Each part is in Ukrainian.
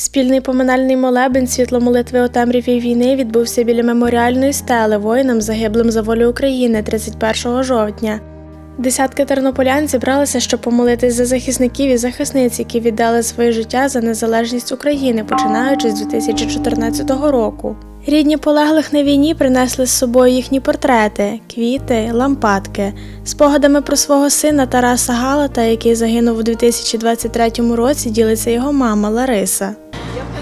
Спільний поминальний молебень світло молитви у темряві війни відбувся біля меморіальної стели воїнам, загиблим за волю України 31 жовтня. Десятки тернополян зібралися, щоб помолитись за захисників і захисниць, які віддали своє життя за незалежність України, починаючи з 2014 року. Рідні полеглих на війні принесли з собою їхні портрети, квіти, лампадки, спогадами про свого сина Тараса Галата, який загинув у 2023 році, ділиться його мама Лариса.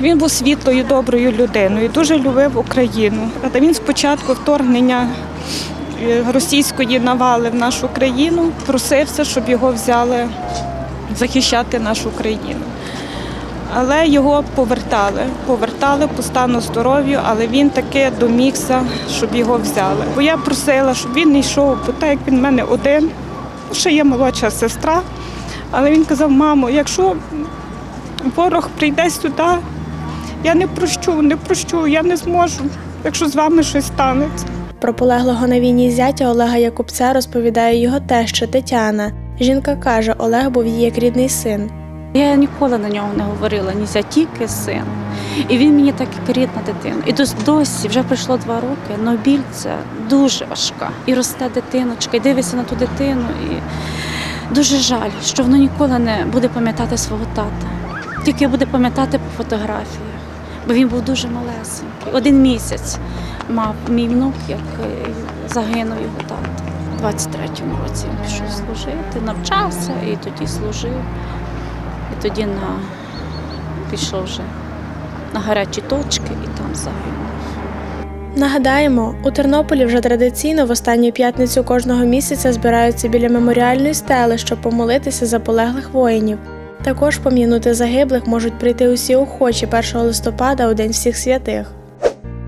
Він був світлою, доброю людиною, дуже любив Україну. Та він спочатку вторгнення е, російської навали в нашу країну просився, щоб його взяли захищати нашу країну. Але його повертали, повертали по стану здоров'ю, але він таки домігся, щоб його взяли. Бо я просила, щоб він не йшов, бо так як він в мене один, ще є молодша сестра. Але він казав, мамо, якщо ворог прийде сюди, я не прощу, не прощу, я не зможу, якщо з вами щось станеться. Про полеглого на війні зятя Олега Якубця розповідає його теща Тетяна. Жінка каже, Олег був її як рідний син. Я ніколи на нього не говорила ні за тільки син. І він мені так як рідна дитина. І дос- досі вже пройшло два роки, але біль це дуже важка. І росте дитиночка, і дивишся на ту дитину. І дуже жаль, що воно ніколи не буде пам'ятати свого тата. Тільки буде пам'ятати по фотографіях. Бо він був дуже малесенький. Один місяць мав мій внук, як е, загинув його тато. У 23-му році він пішов служити, навчався і тоді служив. І тоді на, пішов вже на гарячі точки і там загинув. Нагадаємо, у Тернополі вже традиційно в останню п'ятницю кожного місяця збираються біля меморіальної стели, щоб помолитися за полеглих воїнів. Також пом'янути загиблих можуть прийти усі охочі 1 листопада у День всіх святих.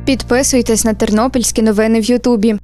Підписуйтесь на тернопільські новини в Ютубі.